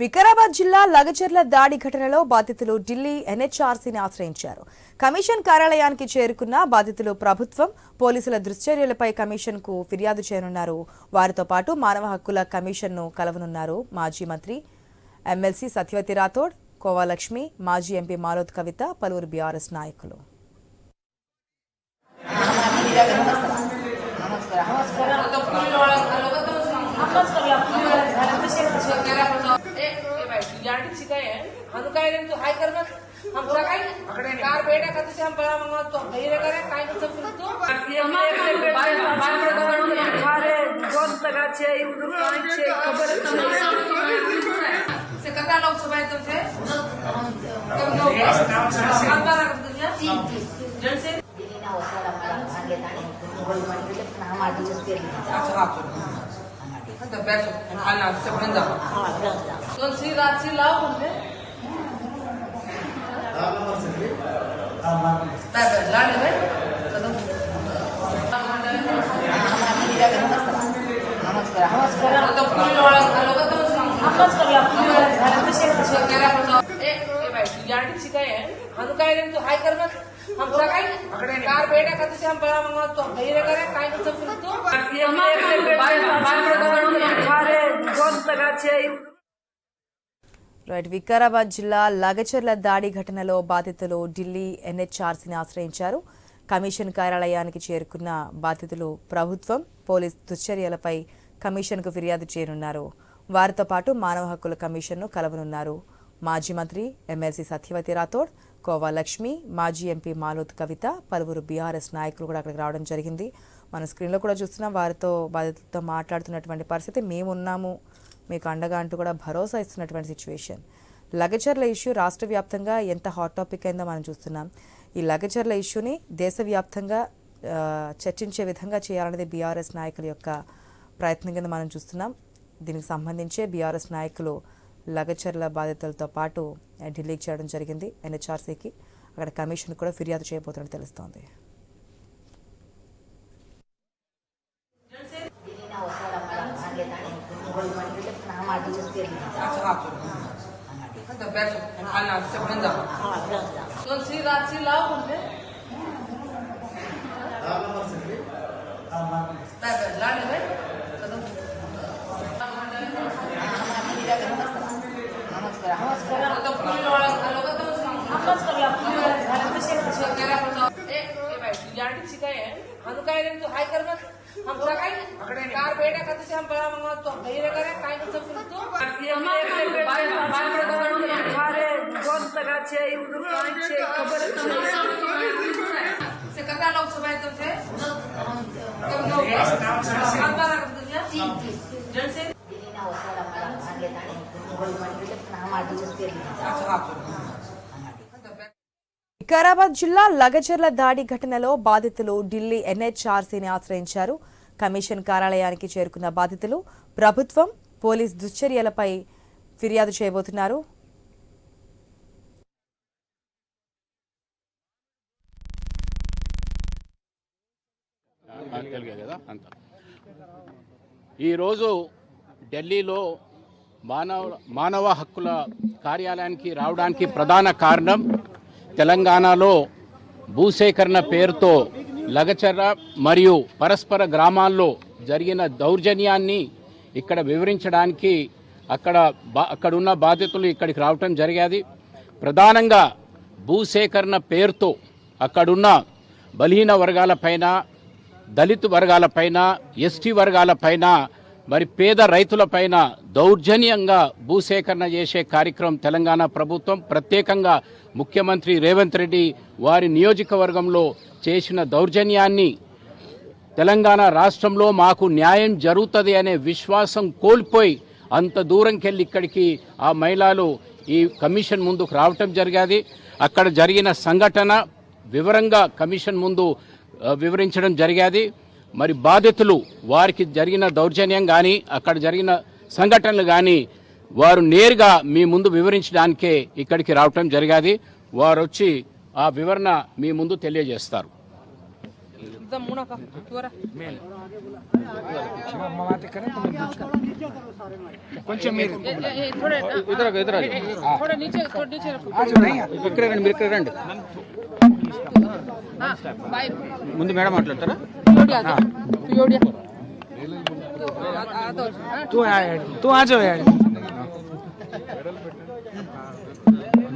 వికారాబాద్ జిల్లా లగచర్ల దాడి ఘటనలో బాధితులు ఢిల్లీ ఎన్హెచ్ఆర్సీని ఆశ్రయించారు. కమిషన్ కార్యాలయానికి చేరుకున్న బాధితులు ప్రభుత్వం పోలీసుల దుశ్చర్యలపై కమిషన్కు ఫిర్యాదు చేయనున్నారు. వారితో పాటు మానవ హక్కుల కమిషన్ను కలవనున్నారు మాజీ మంత్రి ఎమ్మెల్సీ సత్యవతి రాథోడ్ కోవాలక్ష్మి మాజీ ఎంపీ మాలోద్ కవిత పలువురు బీఆర్ఎస్ నాయకులు. अनुकाय रहे तो हाय कर बस हम सगाई कार बेटा कहते से हम बड़ा मंगा तो हम नहीं रखा रहे काय सब कुछ तो से कता लोग सुबह तो थे कब लोग हम बारा कर दुनिया तीन तीन जन से हमारे टीचर्स के लिए अच्छा आप तो बेस्ट आना से बन जाओ तुलसी राशि लाओ उनमें हम काय रे तू हाय कर मग हम सकाळी कार बेटा का तुझे हम बड़ा मंगवा तो नहीं रे करे काय कर सब तू రైట్ వికారాబాద్ జిల్లా లగచర్ల దాడి ఘటనలో బాధితులు ఢిల్లీ ఎన్హెచ్ఆర్సీని ఆశ్రయించారు. కమిషన్ కార్యాలయానికి చేరుకున్న బాధితులు ప్రభుత్వం పోలీస్ దుశ్చర్యలపై కమిషన్కు ఫిర్యాదు చేయనున్నారు. వారితో పాటు మానవ హక్కుల కమిషన్ను కలవనున్నారు. మాజీ మంత్రి ఎమ్మెల్సీ సత్యవతి రాథోడ్ కోవా లక్ష్మి మాజీ ఎంపీ మాలోత్ కవిత పలువురు బీఆర్ఎస్ నాయకులు కూడా అక్కడికి రావడం జరిగింది. మన స్క్రీన్లో కూడా చూస్తున్నాం వారితో బాధితులతో మాట్లాడుతున్నటువంటి పరిస్థితి. మేమున్నాము. మీకు అండగా అంటూ కూడా భరోసా ఇస్తున్నటువంటి సిచ్యువేషన్ లగచర్ల ఇష్యూ రాష్ట్ర వ్యాప్తంగా ఎంత హాట్ టాపిక్ అయిందో మనం చూస్తున్నాం. ఈ లగచర్ల ఇష్యూని దేశవ్యాప్తంగా చర్చించే విధంగా చేయాలనేది బీఆర్ఎస్ నాయకుల యొక్క ప్రయత్నం కింద మనం చూస్తున్నాం. దీనికి సంబంధించే బీఆర్ఎస్ నాయకులు లగచర్ల బాధితులతో పాటు ఢిల్లీకి చేయడం జరిగింది. ఎన్హెచ్ఆర్సీకి. అక్కడ కమిషన్ కూడా ఫిర్యాదు చేయబోతున్నట్టు తెలుస్తోంది. beso ana sekwenza nonsila tsila kunje Tabe, lani be? हम सकाळी कार बेटा कधी हम बरा मग तो धैर्य करा काय करतो कर सब तू से कदा लोग सब है तुमसे कब लोग हम बड़ा कर तुझे जन से दिल्लीला वसायला मला सांगेल आणि मुंबई मध्ये पण हा माझी केली अच्छा आप వికారాబాద్ జిల్లా లగచర్ల దాడి ఘటనలో బాధితులు ఢిల్లీ ఎన్హెచ్ఆర్సీని ఆశ్రయించారు కమిషన్ కార్యాలయానికి చేరుకున్న బాధితులు ప్రభుత్వం పోలీస్ దుశ్చర్యలపై ఫిర్యాదు చేయబోతున్నారు ఈరోజు ఢిల్లీలో మానవ మానవ హక్కుల కార్యాలయానికి రావడానికి ప్రధాన కారణం తెలంగాణలో భూసేకరణ పేరుతో లగచర్ర మరియు పరస్పర గ్రామాల్లో జరిగిన దౌర్జన్యాన్ని ఇక్కడ వివరించడానికి అక్కడ బా అక్కడున్న బాధితులు ఇక్కడికి రావటం జరిగేది. ప్రధానంగా భూసేకరణ పేరుతో అక్కడున్న బలహీన వర్గాలపైన దళిత వర్గాలపైన ఎస్టీ వర్గాలపైన మరి పేద రైతులపైన దౌర్జన్యంగా భూసేకరణ చేసే కార్యక్రమం తెలంగాణ ప్రభుత్వం ప్రత్యేకంగా ముఖ్యమంత్రి రేవంత్ రెడ్డి వారి నియోజకవర్గంలో చేసిన దౌర్జన్యాన్ని తెలంగాణ రాష్ట్రంలో మాకు న్యాయం జరుగుతుంది అనే విశ్వాసం కోల్పోయి అంత దూరంకెళ్ళి ఇక్కడికి ఆ మహిళలు ఈ కమిషన్ ముందుకు రావటం జరిగేది. అక్కడ జరిగిన సంఘటన వివరంగా కమిషన్ ముందు వివరించడం జరిగేది. మరి బాధితులు వారికి జరిగిన దౌర్జన్యం కానీ అక్కడ జరిగిన సంఘటనలు కానీ వారు నేరుగా మీ ముందు వివరించడానికే ఇక్కడికి రావటం జరిగేది. వారు వచ్చి ఆ వివరణ మీ ముందు తెలియజేస్తారు. కొంచెం ముందు మేడం మాట్లాడతారా?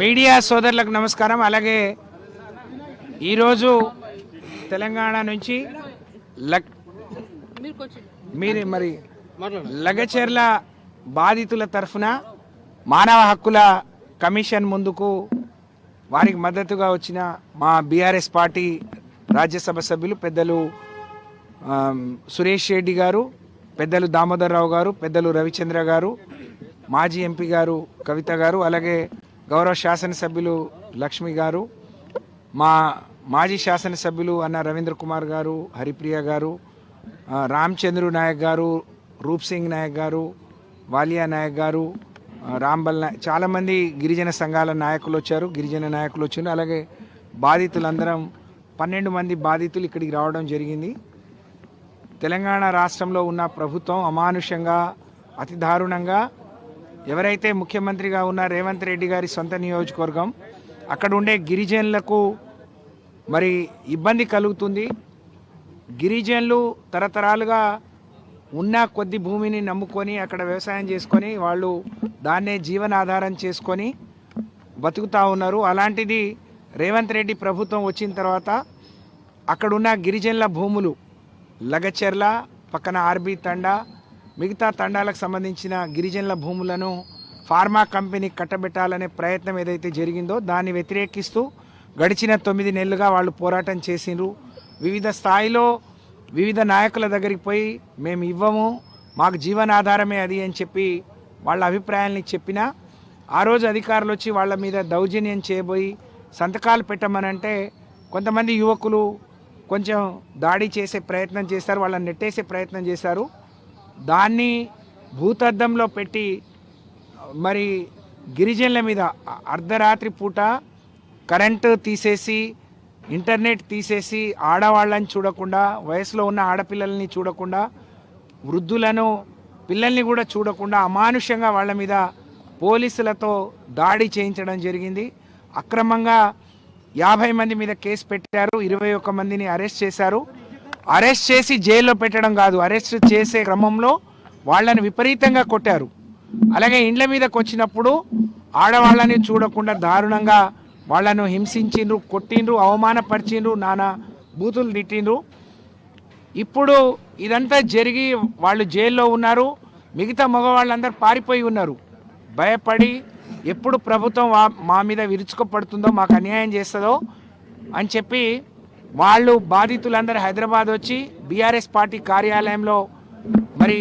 మీడియా సోదరులకు నమస్కారం. అలాగే ఈరోజు తెలంగాణ నుంచి లక్ మీరే మరి లగచెర్ల బాధితుల తరఫున మానవ హక్కుల కమిషన్ ముందుకు వారికి మద్దతుగా వచ్చిన మా బీఆర్ఎస్ పార్టీ రాజ్యసభ సభ్యులు పెద్దలు సురేష్ రెడ్డి గారు పెద్దలు దామోదర్ రావు గారు పెద్దలు రవిచంద్ర గారు మాజీ ఎంపీ గారు కవిత గారు అలాగే గౌరవ శాసనసభ్యులు లక్ష్మి గారు మా మాజీ శాసనసభ్యులు అన్న రవీంద్ర కుమార్ గారు హరిప్రియ గారు రామచంద్రు నాయక్ గారు రూప్ సింగ్ నాయక్ గారు వాలియా నాయక్ గారు రాంబల్ చాలామంది గిరిజన సంఘాల నాయకులు వచ్చారు గిరిజన నాయకులు వచ్చారు. అలాగే బాధితులందరం పన్నెండు మంది బాధితులు ఇక్కడికి రావడం జరిగింది. తెలంగాణ రాష్ట్రంలో ఉన్న ప్రభుత్వం అమానుషంగా అతి దారుణంగా ఎవరైతే ముఖ్యమంత్రిగా ఉన్న రేవంత్ రెడ్డి గారి సొంత నియోజకవర్గం అక్కడ ఉండే గిరిజనులకు మరి ఇబ్బంది కలుగుతుంది. గిరిజనులు తరతరాలుగా ఉన్న కొద్ది భూమిని నమ్ముకొని అక్కడ వ్యవసాయం చేసుకొని వాళ్ళు దాన్నే జీవనాధారం చేసుకొని బతుకుతూ ఉన్నారు. అలాంటిది రేవంత్ రెడ్డి ప్రభుత్వం వచ్చిన తర్వాత అక్కడున్న గిరిజనుల భూములు లగచెర్ల పక్కన ఆర్బీ తండా మిగతా తండాలకు సంబంధించిన గిరిజనుల భూములను ఫార్మా కంపెనీ కట్టబెట్టాలనే ప్రయత్నం ఏదైతే జరిగిందో దాన్ని వ్యతిరేకిస్తూ గడిచిన తొమ్మిది నెలలుగా వాళ్ళు పోరాటం చేసిండ్రు. వివిధ స్థాయిలో వివిధ నాయకుల దగ్గరికి పోయి మేము ఇవ్వము మాకు జీవనాధారమే అది అని చెప్పి వాళ్ళ అభిప్రాయాల్ని చెప్పినా ఆ రోజు అధికారులు వచ్చి వాళ్ళ మీద దౌర్జన్యం చేయబోయి సంతకాలు పెట్టమనంటే కొంతమంది యువకులు కొంచెం దాడి చేసే ప్రయత్నం చేస్తారు వాళ్ళని నెట్టేసే ప్రయత్నం చేశారు దాన్ని భూతద్దంలో పెట్టి మరి గిరిజనుల మీద అర్ధరాత్రి పూట కరెంటు తీసేసి ఇంటర్నెట్ తీసేసి ఆడవాళ్ళని చూడకుండా వయసులో ఉన్న ఆడపిల్లల్ని చూడకుండా వృద్ధులను పిల్లల్ని కూడా చూడకుండా అమానుషంగా వాళ్ళ మీద పోలీసులతో దాడి చేయించడం జరిగింది. అక్రమంగా యాభై మంది మీద కేసు పెట్టారు ఇరవై ఒక్క మందిని అరెస్ట్ చేశారు. అరెస్ట్ చేసి జైల్లో పెట్టడం కాదు అరెస్ట్ చేసే క్రమంలో వాళ్ళని విపరీతంగా కొట్టారు. అలాగే ఇండ్ల మీదకి వచ్చినప్పుడు ఆడవాళ్ళని చూడకుండా దారుణంగా వాళ్ళను హింసించిండ్రు కొట్టిండ్రు అవమానపరిచిండ్రు నానా బూతులు తిట్టిండ్రు. ఇప్పుడు ఇదంతా జరిగి వాళ్ళు జైల్లో ఉన్నారు మిగతా మగవాళ్ళందరూ పారిపోయి ఉన్నారు. భయపడి ఎప్పుడు ప్రభుత్వం మా మీద విరుచుకుపడుతుందో మాకు అన్యాయం చేస్తుందో అని చెప్పి వాళ్ళు బాధితులందరూ హైదరాబాద్ వచ్చి బీఆర్ఎస్ పార్టీ కార్యాలయంలో మరి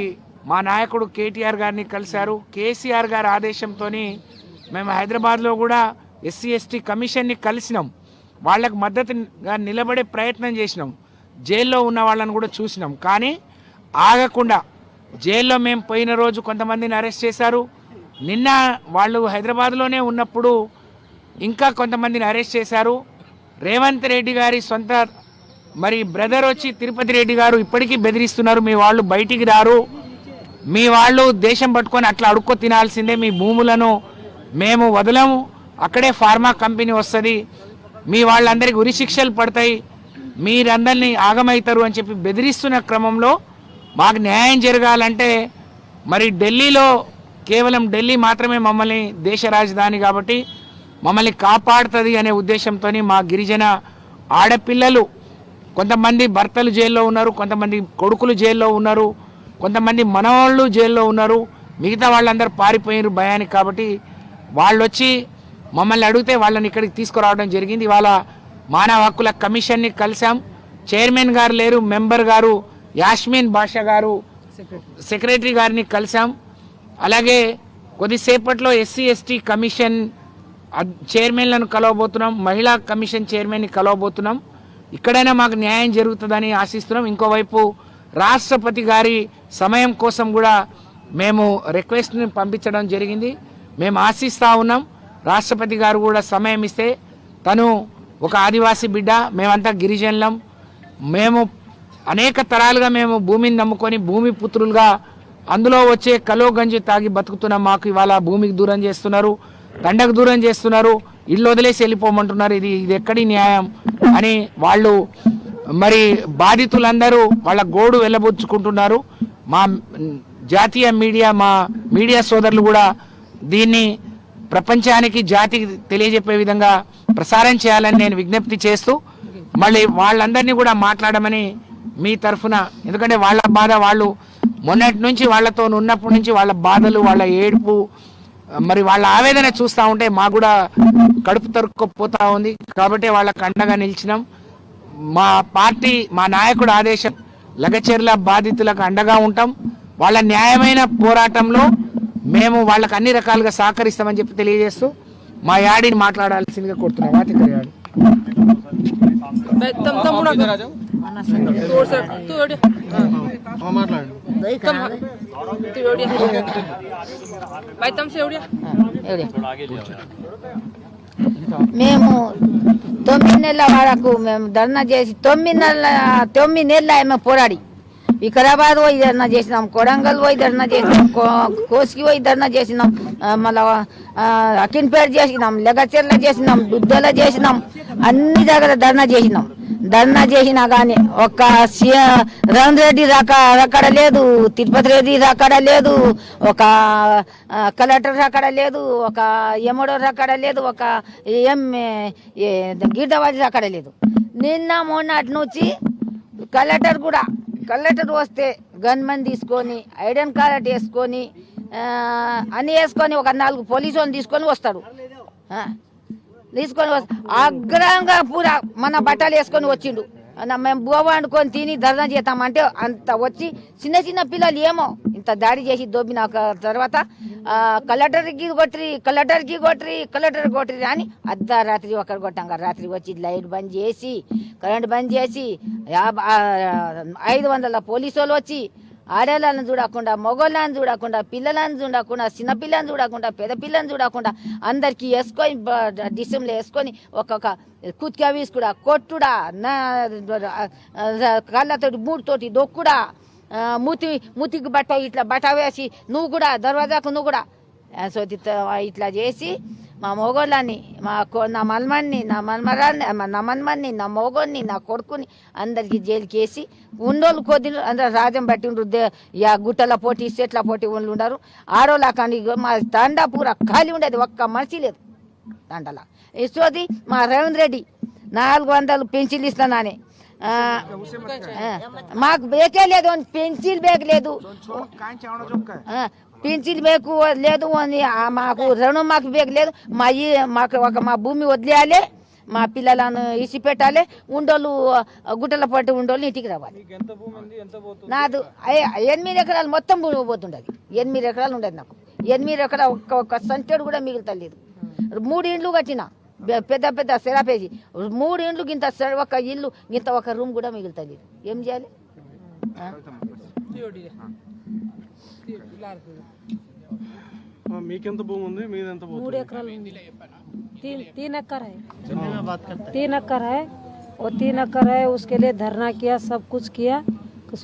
మా నాయకుడు కేటీఆర్ గారిని కలిశారు. కేసీఆర్ గారి ఆదేశంతో మేము హైదరాబాద్లో కూడా ఎస్సీ ఎస్టీ కమిషన్ని కలిసినాం. వాళ్ళకు మద్దతుగా నిలబడే ప్రయత్నం చేసినాం. జైల్లో ఉన్న వాళ్ళని కూడా చూసినాం. కానీ ఆగకుండా జైల్లో మేము పోయిన రోజు కొంతమందిని అరెస్ట్ చేశారు. నిన్న వాళ్ళు హైదరాబాద్లోనే ఉన్నప్పుడు ఇంకా కొంతమందిని అరెస్ట్ చేశారు. రేవంత్ రెడ్డి గారి సొంత మరి బ్రదర్ వచ్చి తిరుపతి రెడ్డి గారు ఇప్పటికీ బెదిరిస్తున్నారు మీ వాళ్ళు బయటికి రారు. మీ వాళ్ళు దేశం పట్టుకొని అట్లా అడుక్కో తినాల్సిందే మీ భూములను మేము వదలము. అక్కడే ఫార్మా కంపెనీ వస్తుంది. మీ వాళ్ళందరికీ ఉరిశిక్షలు పడతాయి. మీరందరినీ ఆగమవుతారు అని చెప్పి బెదిరిస్తున్న క్రమంలో మాకు న్యాయం జరగాలంటే మరి ఢిల్లీలో కేవలం ఢిల్లీ మాత్రమే మమ్మల్ని దేశ రాజధాని కాబట్టి మమ్మల్ని కాపాడుతుంది అనే ఉద్దేశంతో మా గిరిజన ఆడపిల్లలు కొంతమంది భర్తలు జైల్లో ఉన్నారు కొంతమంది కొడుకులు జైల్లో ఉన్నారు కొంతమంది మనవాళ్ళు జైల్లో ఉన్నారు మిగతా వాళ్ళందరూ పారిపోయినారు భయానికి కాబట్టి వాళ్ళు వచ్చి మమ్మల్ని అడిగితే వాళ్ళని ఇక్కడికి తీసుకురావడం జరిగింది. ఇవాళ మానవ హక్కుల కమిషన్ని కలిసాం చైర్మన్ గారు లేరు మెంబర్ గారు యాస్మిన్ బాషా గారు సెక్రటరీ గారిని కలిసాం అలాగే కొద్దిసేపట్లో ఎస్సీ ఎస్టీ కమిషన్ చైర్మన్లను కలవబోతున్నాం. మహిళా కమిషన్ చైర్మన్ని కలవబోతున్నాం. ఇక్కడైనా మాకు న్యాయం జరుగుతుందని ఆశిస్తున్నాం. ఇంకోవైపు రాష్ట్రపతి గారి సమయం కోసం కూడా మేము రిక్వెస్ట్ని పంపించడం జరిగింది. మేము ఆశిస్తూ ఉన్నాం. రాష్ట్రపతి గారు కూడా సమయం ఇస్తే తను ఒక ఆదివాసీ బిడ్డ మేమంతా గిరిజనులం. మేము అనేక తరాలుగా మేము భూమిని నమ్ముకొని భూమి పుత్రులుగా అందులో వచ్చే కలో గంజి తాగి బతుకుతున్నాం మాకు ఇవాళ భూమికి దూరం చేస్తున్నారు దండకు దూరం చేస్తున్నారు ఇల్లు వదిలేసి వెళ్ళిపోమంటున్నారు. ఇది ఇది ఎక్కడి న్యాయం అని వాళ్ళు మరి బాధితులందరూ వాళ్ళ గోడు వెళ్ళబుచ్చుకుంటున్నారు. మా జాతీయ మీడియా మా మీడియా సోదరులు కూడా దీన్ని ప్రపంచానికి జాతికి తెలియజెప్పే విధంగా ప్రసారం చేయాలని నేను విజ్ఞప్తి చేస్తూ మళ్ళీ వాళ్ళందరినీ కూడా మాట్లాడమని మీ తరఫున ఎందుకంటే వాళ్ళ బాధ వాళ్ళు మొన్నటి నుంచి వాళ్ళతో ఉన్నప్పటి నుంచి వాళ్ళ బాధలు వాళ్ళ ఏడుపు మరి వాళ్ళ ఆవేదన చూస్తూ ఉంటే మాకు కూడా కడుపు తరుక్కుపోతా ఉంది. కాబట్టి వాళ్ళకు అండగా నిలిచినాం. మా పార్టీ మా నాయకుడు ఆదేశం లగచెర్ల బాధితులకు అండగా ఉంటాం. వాళ్ళ న్యాయమైన పోరాటంలో మేము వాళ్ళకి అన్ని రకాలుగా సహకరిస్తామని చెప్పి తెలియజేస్తూ మా యాడిని మాట్లాడాల్సిందిగా కోరుతున్నాం. వాతిక యాడి. మేము తొమ్మిది నెలల వరకు మేము ధర్నా చేసి తొమ్మిది నెలల తొమ్మిది నెలల ఆమె పోరాడి. వికారాబాద్ పోయి ధర్నా చేసినాం కొడంగల్ పోయి ధర్నా చేసినాం కో- కోసికి పోయి ధర్నా చేసినాం మళ్ళా అకిన్పేట చేసినాం లెగచెర్ల చేసినాం దుద్దల చేసినాం అన్ని దగ్గర ధర్నా చేసినాం. ధర్నా చేసినా కానీ ఒక్క సీఎం రవణ్ రెడ్డి రాక అక్కడ లేదు తిరుపతి రెడ్డి అక్కడ లేదు ఒక కలెక్టర్ అక్కడ లేదు ఒక ఎమ్మడో అక్కడ లేదు ఒక ఎం గీతవాజీ అక్కడ లేదు. నిన్న మొన్నటి నుంచి కలెక్టర్ కూడా కల్లెటర్ వస్తే గన్మెన్ తీసుకొని ఐడెన్ కార్డ్ వేసుకొని అన్ని వేసుకొని ఒక నాలుగు పోలీసు తీసుకొని వస్తాడు. తీసుకొని అగ్రంగా పూరా మన బట్టలు వేసుకొని వచ్చిండు. మేము బువ్వ వండుకొని తిని ధర్నా చేస్తామంటే అంత వచ్చి చిన్న చిన్న పిల్లలు ఏమో ఇంత దాడి చేసి దోపిన ఒక తర్వాత కలెక్టర్కి కొట్టిరి కలెక్టర్కి కొట్టిరి కలెక్టర్ కొట్టిరి అని అర్ధరాత్రి ఒకరు కొట్టాం. రాత్రి వచ్చి లైట్ బంద్ చేసి కరెంట్ బంద్ చేసి ఐదు వందల పోలీసు వాళ్ళు వచ్చి ఆడేళ్ళని చూడకుండా మొగోళ్ళని చూడకుండా పిల్లలను చూడకుండా చిన్నపిల్లని చూడకుండా పెద్ద పిల్లని చూడకుండా అందరికి వేసుకొని డిసెంలో వేసుకొని ఒక్కొక్క కుత్కా వీసుకుడా కొట్టుడా నా కళ్ళతోటి మూడుతోటి దొక్కుడా మూతి మూతికి బట్ట ఇట్లా బట్ట వేసి నువ్వు కూడా దర్వాజాకు నువ్వు కూడా. ఆ, ఇట్లా చేసి మా మొగోళ్ళని మా కొ- నా మల్మన్ని నా మల్మరాన్ని నా మన్మణ్ణి నా మొగోడిని నా కొడుకుని అందరికి జైలుకి వేసి ఉండోళ్ళు కొద్ది అందరూ రాజ్యం బట్టి ఉండ్రు. దే- యా గుట్టల పోటీ చెట్ల పోటీ వాళ్ళు ఉండరు. ఆడోళ్ళ కానీ మా తండా పూర ఖాళీ ఉండేది ఒక్క మనిషి లేదు తండలా. ఇస్తోది మా రేవంత్ రెడ్డి నాలుగు వందలు పెన్సిల్ ఇస్తానని మాకు బేకే లేదు పెన్సిల్ బేక్ లేదు. పెన్సిల్ బేకు లేదు అని మాకు రుణం మాకు బేక్ లేదు. మా ఈ మాకు ఒక మా భూమి వదిలేయాలి మా పిల్లలను ఇసి పెట్టాలి ఉండోళ్ళు గుట్టల పట్టి ఉండోళ్ళు ఇంటికి రావాలి. నాదు ఎనిమిది ఎకరాలు మొత్తం భూమి పోతుండదు. ఎనిమిది ఎకరాలు ఉండదు నాకు. ఎనిమిది ఎకరాలు ఒక్క ఒక్క సంచెడు కూడా మిగులుతలేదు. మూడు ఇండ్లు కట్టినా. పెద్ద పెద్ద సెరాపేసి మూడు ఇండ్లు గింత సె- ఒక ఇల్లు గింత ఒక రూమ్ కూడా మిగులుతలేదు ఏం చేయాలి ఆ? तू ओडिया ఆ, మీకెంత భూమి ఉంది మీదెంత భూమి మూడు ఎకరాలు ఉంది. तीन तीन एकड़ है तीन एकड़ है वो तीन एकड़ है उसके लिए धरना किया सब कुछ किया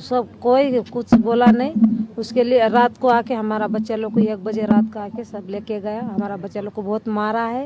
सब कोई कुछ बोला नहीं उसके लिए रात को आके हमारा बच्चा लोग को एक बजे रात को आके सब लेके गया हमारा बच्चा लोग को बहुत मारा है